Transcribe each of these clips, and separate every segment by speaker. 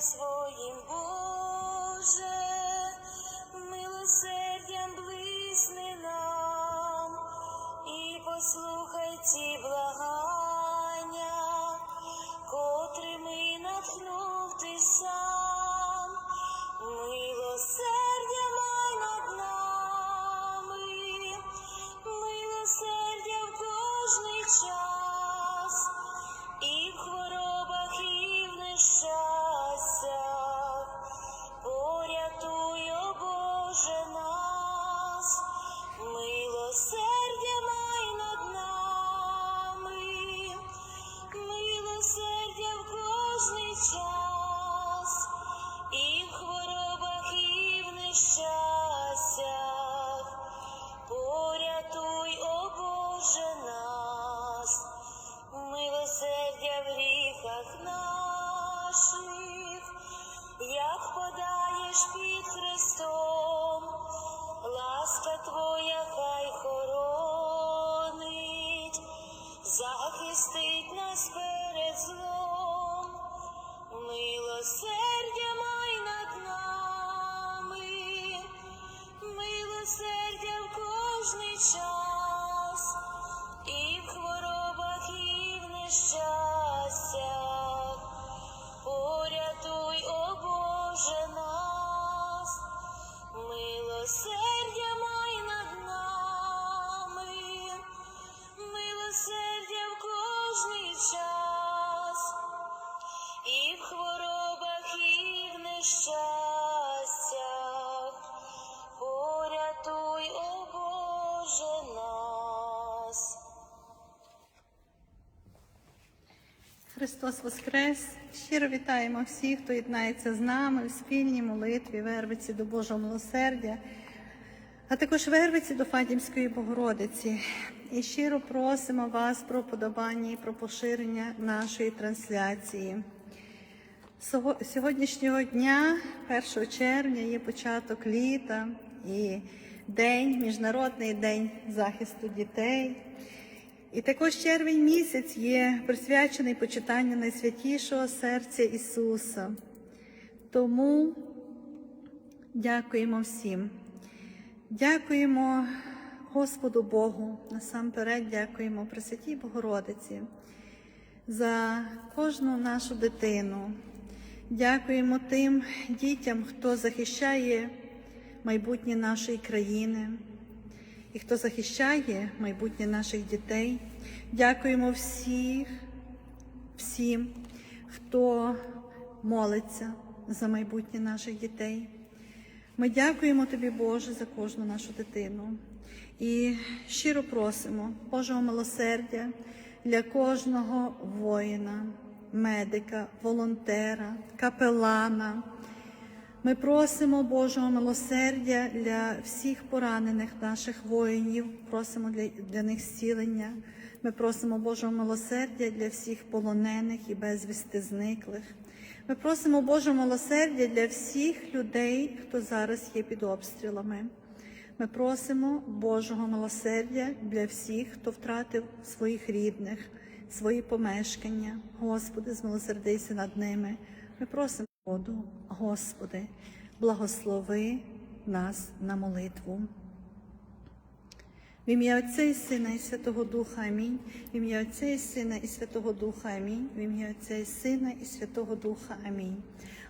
Speaker 1: So. Oh,
Speaker 2: Христос Воскрес! Щиро вітаємо всіх, хто єднається з нами в спільній молитві, вервиці до Божого милосердя, а також вервиці до Фатімської Богородиці. І щиро просимо вас про подобання і про поширення нашої трансляції. Сьогоднішнього дня, 1 червня, є початок літа і день, Міжнародний день захисту дітей. І також червень місяць є присвячений почитанню найсвятішого серця Ісуса. Тому дякуємо всім. Дякуємо Господу Богу, насамперед дякуємо Пресвятій Богородиці за кожну нашу дитину. Дякуємо тим дітям, хто захищає майбутнє нашої країни і хто захищає майбутнє наших дітей. Дякуємо всіх, всім, хто молиться за майбутнє наших дітей. Ми дякуємо тобі, Боже, за кожну нашу дитину і щиро просимо Божого милосердя для кожного воїна, медика, волонтера, капелана. Ми просимо Божого милосердя для всіх поранених наших воїнів, просимо для, для них зцілення. Ми просимо Божого милосердя для всіх полонених і безвісти зниклих. Ми просимо Божого милосердя для всіх людей, хто зараз є під обстрілами. Ми просимо Божого милосердя для всіх, хто втратив своїх рідних, свої помешкання. Господи, змилосердися над ними. Ми просимо воду, Господи, благослови нас на молитву. В ім'я Отця і Сина і Святого Духа Амінь. В ім'я Отця і Сина і Святого Духа Амінь. В ім'я Отця і Сина і Святого Духа Амінь.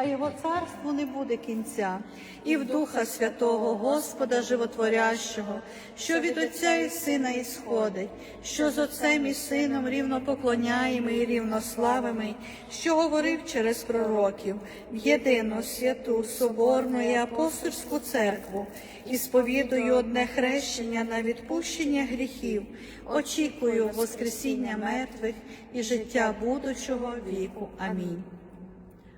Speaker 2: а його царству не буде кінця, і в Духа Святого Господа Животворящого, що від Отця і Сина ісходить, що з Отцем і Сином рівно поклоняємо і рівнославими, що говорив через пророків, в єдину святу, соборну і апостольську церкву, і сповідую одне хрещення на відпущення гріхів, очікую Воскресіння мертвих і життя будучого віку. Амінь.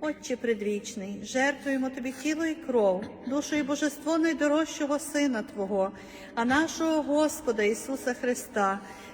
Speaker 2: Отче предвічний, жертвуємо тобі тіло і кров, душу і божество найдорожчого Сина Твого, а нашого Господа Ісуса Христа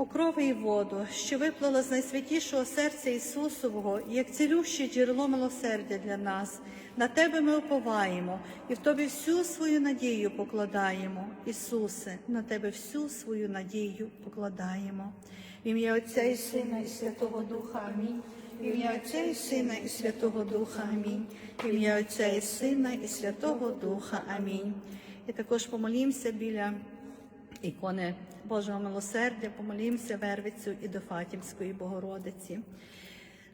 Speaker 2: Окрови і воду, що виплила з найсвятішого серця Ісусового, як цілюще джерело милосердя для нас. На Тебе ми оповаємо і в Тобі всю свою надію покладаємо. Ісусе, на Тебе всю свою надію покладаємо. В ім'я Отця і Сина, і Святого Духа. Амінь. В ім'я Отця і Сина, і Святого Духа. Амінь. В ім'я Отця і Сина, і Святого Духа. Амінь. І також помолімося біля ікони Божого милосердя, помолімося Вервицю і до Фатімської Богородиці.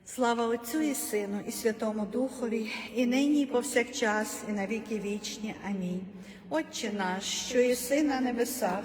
Speaker 2: Слава Отцю і Сину, і Святому Духові, і нині, і повсякчас, і на віки вічні. Амінь. Отче наш, що єси на небесах,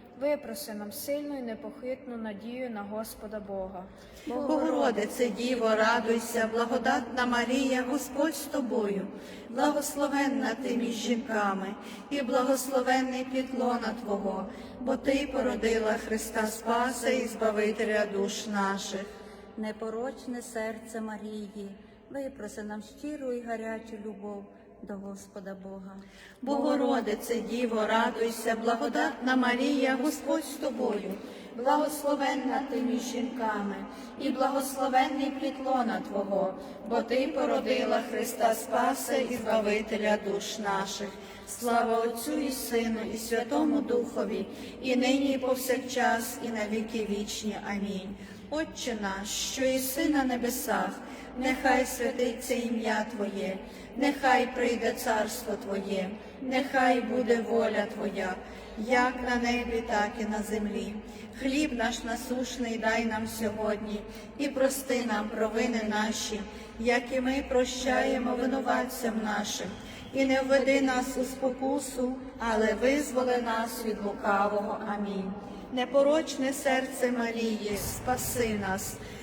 Speaker 3: Випроси нам сильну і непохитну надію на Господа Бога.
Speaker 2: Богородице, Діво, радуйся, благодатна Марія, Господь з тобою, благословенна ти між жінками, і благословенний підлона Твого, бо Ти породила Христа Спаса і Збавителя душ наших.
Speaker 4: Непорочне серце Марії, випроси нам щиру і гарячу любов до Господа Бога.
Speaker 2: Богородице, Діво, радуйся, благодатна Марія, Господь з тобою, благословенна ти між жінками, і благословенний плітлона Твого, бо Ти породила Христа Спаса і Збавителя душ наших. Слава Отцю і Сину, і Святому Духові, і нині, і повсякчас, і на віки вічні. Амінь. Отче наш, що єси на небесах, нехай святиться ім'я Твоє, нехай прийде царство Твоє, нехай буде воля Твоя, як на небі, так і на землі. Хліб наш насушний дай нам сьогодні, і прости нам провини наші, як і ми прощаємо винуватцям нашим. І не введи нас у спокусу, але визволи нас від лукавого. Амінь. Непорочне серце Марії, спаси нас,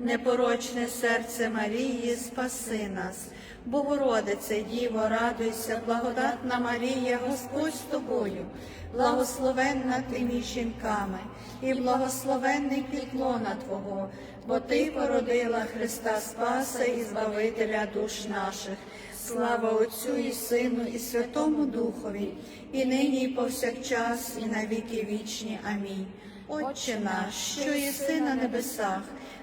Speaker 2: непорочне серце Марії, спаси нас. Богородице, Діво, радуйся, благодатна Марія, Господь з тобою, благословенна ти між жінками, і благословенний підлона Твого, бо Ти породила Христа Спаса і Збавителя душ наших. Слава Отцю і Сину, і Святому Духові, і нині, і повсякчас, і на віки вічні. Амінь. Отче наш, що єси на небесах,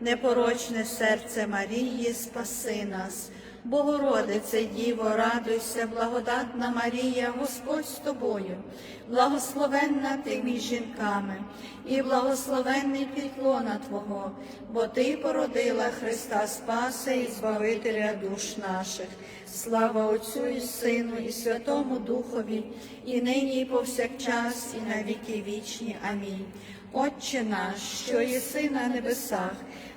Speaker 2: непорочне серце Марії, спаси нас. Богородице, Діво, радуйся, благодатна Марія, Господь з тобою, благословенна ти між жінками, і благословенний підлона Твого, бо Ти породила Христа Спаса і Збавителя душ наших. Слава Отцю і Сину, і Святому Духові, і нині, і повсякчас, і на віки вічні. Амінь. Отче наш, що єси на небесах,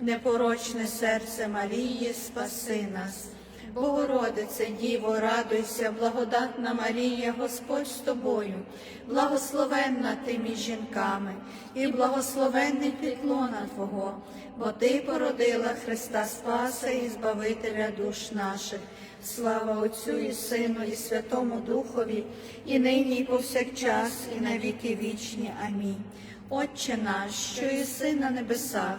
Speaker 2: непорочне серце Марії, спаси нас. Богородице, Діво, радуйся, благодатна Марія, Господь з тобою, благословенна ти між жінками, і благословенний підлона Твого, бо Ти породила Христа Спаса і Збавителя душ наших. Слава Отцю і Сину, і Святому Духові, і нині, і повсякчас, і на віки вічні. Амінь. Отче наш, що єси на небесах,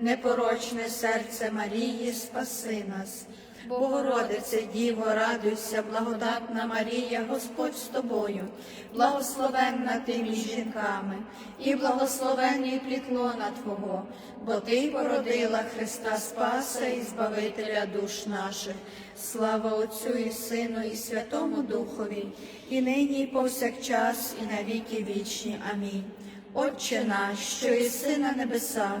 Speaker 2: непорочне серце Марії, спаси нас. Богородице, Діво, радуйся, благодатна Марія, Господь з тобою, благословенна ти між жінками, і благословенний плітлона Твого, бо Ти породила Христа Спаса і Збавителя душ наших. Слава Отцю і Сину, і Святому Духові, і нині, і повсякчас, і на віки вічні. Амінь. Отче наш, що єси на небесах,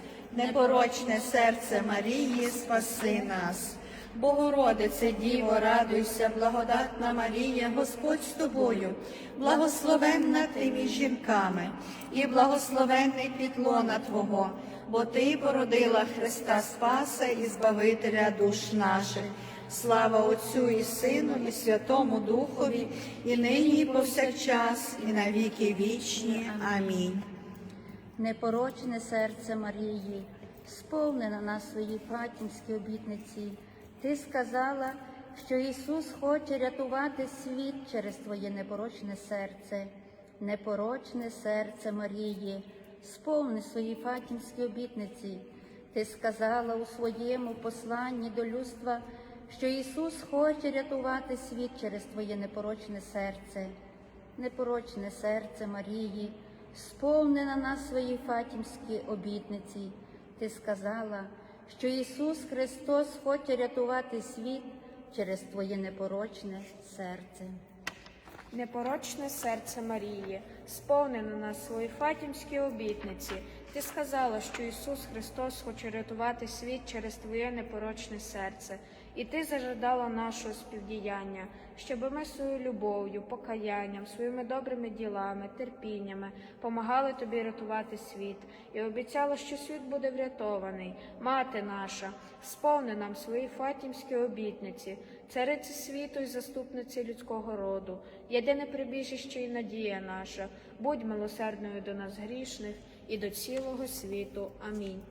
Speaker 2: непорочне серце Марії, спаси нас. Богородице, Діво, радуйся, благодатна Марія, Господь з тобою, благословенна ти між жінками, і благословенний підлона Твого, бо Ти породила Христа Спаса і Збавителя душ наших. Слава Отцю і Сину, і Святому Духові, і нині, і повсякчас, і на віки вічні. Амінь.
Speaker 4: Непорочне серце Марії, сповнена на своїй фатімській обітниці. Ти сказала, що Ісус хоче рятувати світ через Твоє непорочне серце, непорочне серце Марії, сповни свої фатімські обітниці. Ти сказала у своєму посланні до людства, що Ісус хоче рятувати світ через Твоє непорочне серце, непорочне серце Марії, сповнена на своїй фатімській обітниці. Ти сказала, що Ісус Христос хоче рятувати світ через Твоє непорочне серце.
Speaker 3: Непорочне серце Марії, сповнено на своїй фатімській обітниці. Ти сказала, що Ісус Христос хоче рятувати світ через Твоє непорочне серце, і Ти зажадала нашого співдіяння, щоб ми своєю любов'ю, покаянням, своїми добрими ділами, терпіннями помагали Тобі рятувати світ, і обіцяла, що світ буде врятований. Мати наша, сповни нам свої фатімські обітниці, цариці світу і заступниці людського роду, єдине прибіжище і надія наша, будь милосердною до нас грішних і до цілого світу. Амінь.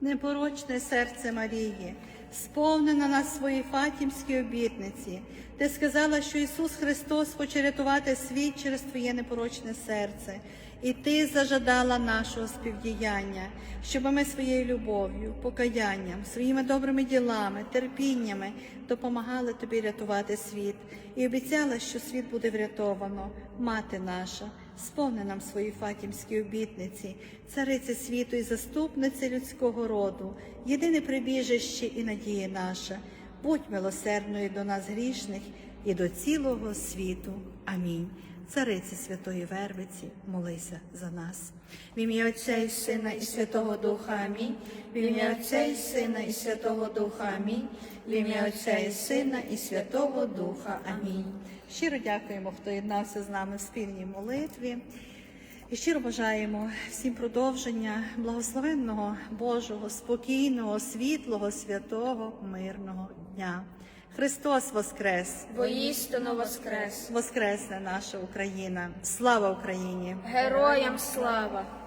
Speaker 2: Непорочне серце Марії, сповнена на своїй фатімській обітниці. Ти сказала, що Ісус Христос хоче рятувати світ через Твоє непорочне серце. І ти зажадала нашого співдіяння, щоб ми своєю любов'ю, покаянням, своїми добрими ділами, терпіннями допомагали тобі рятувати світ. І обіцяла, що світ буде врятовано, мати наша, сповни нам свої фатімські обітниці, цариці світу і заступниці людського роду, єдине прибіжище і надія наша. Будь милосердною до нас грішних і до цілого світу. Амінь. Цариці Святої Вервиці, молися за нас. В ім'я Отця і Сина і Святого Духа Амінь. В ім'я Отця і Сина і Святого Духа Амінь. В ім'я Отця і Сина і Святого Духа Амінь. Щиро дякуємо, хто єднався з нами в спільній молитві. І щиро бажаємо всім продовження благословенного Божого, спокійного, світлого, святого, мирного дня. Христос Воскрес!
Speaker 3: Воістину воскрес!
Speaker 2: Воскресне наша Україна! Слава Україні!
Speaker 3: Героям слава!